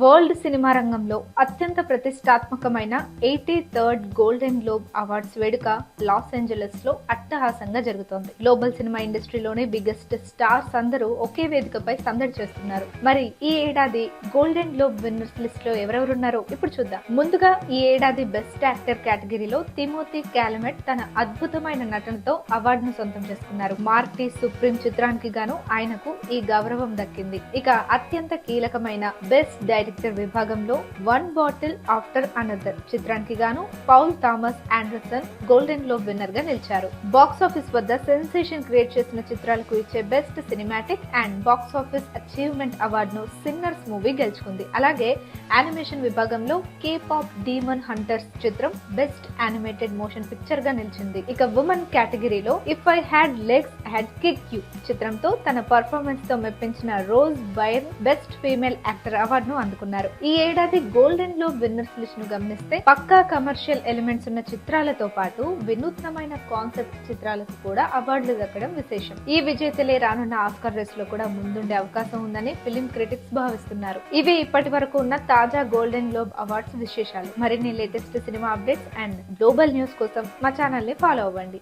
World cinema రంగంలో అత్యంత ప్రతిష్టాత్మకమైన eighty third golden globe awards వేడుక లాస్ ఏంజలస్లో అట్టహాసంగా జరుగుతోంది. గ్లోబల్ సినిమా ఇండస్ట్రీలోనే బిగ్గెస్ట్ స్టార్స్ అందరూ ఒకే వేదికపై సందడి చేస్తున్నారు. మరి ఈ ఏడాది గోల్డెన్ గ్లోబ్ విన్నర్స్ లిస్ట్లో ఎవరెవరున్నారో ఇప్పుడు చూద్దాం. ముందుగా ఈ ఏడాది బెస్ట్ యాక్టర్ కేటగిరీలో తిమోతి క్యాలమెట్ తన అద్భుతమైన నటనతో అవార్డును సొంతం చేసుకున్నారు. మార్టీ సుప్రీం చిత్రానికి గాను ఆయనకు ఈ గౌరవం దక్కింది. ఇక అత్యంత కీలకమైన బెస్ట్ డైరెక్టర్ విభాగంలో వన్ బాటిల్ ఆఫ్టర్ అనదర్ చిత్రానికి గాను Paul Thomas Anderson golden globe విన్నర్గా నిలిచారు. బాక్స్ ఆఫీస్ వద్ద సెన్సేషన్ క్రియేట్ చేసిన చిత్రాలకు ఇచ్చే best cinematic and box office achievement అవార్డును సిన్నర్స్ మూవీ గెలుచుకుంది. అలాగే యానిమేషన్ విభాగంలో కే పాప్ డీమన్ హంటర్స్ చిత్రం బెస్ట్ యానిమేటెడ్ మోషన్ పిక్చర్గా నిలిచింది. ఇక ఉమెన్ కేటగిరీలో if I had legs had kick you చిత్రంతో తన పర్ఫార్మెన్స్తో మెప్పించిన Rose Byrne best female actor అవార్డును అందుకున్నారు. ఈ ఏడాది గోల్డెన్ గ్లోబ్ విన్నర్స్ లిస్ట్ను గమనిస్తే పక్కా కమర్షియల్ ఎలిమెంట్స్ ఉన్న చిత్రాలతో పాటు వినూత్నమైన కాన్సెప్ట్ చిత్రాలకు కూడా అవార్డులు దక్కడం విశేషం. ఈ విజేతలే రానున్న ఆస్కర్ రేస్లో కూడా ముందుండే అవకాశం ఉందని ఫిలిం క్రిటిక్స్ భావిస్తున్నారు. ఇవి ఇప్పటి వరకు ఉన్న తాజా గోల్డెన్ గ్లోబ్ అవార్డ్స్ విశేషాలు. మరిన్ని latest cinema updates and global news కోసం మా ఛానల్ని ఫాలో అవ్వండి.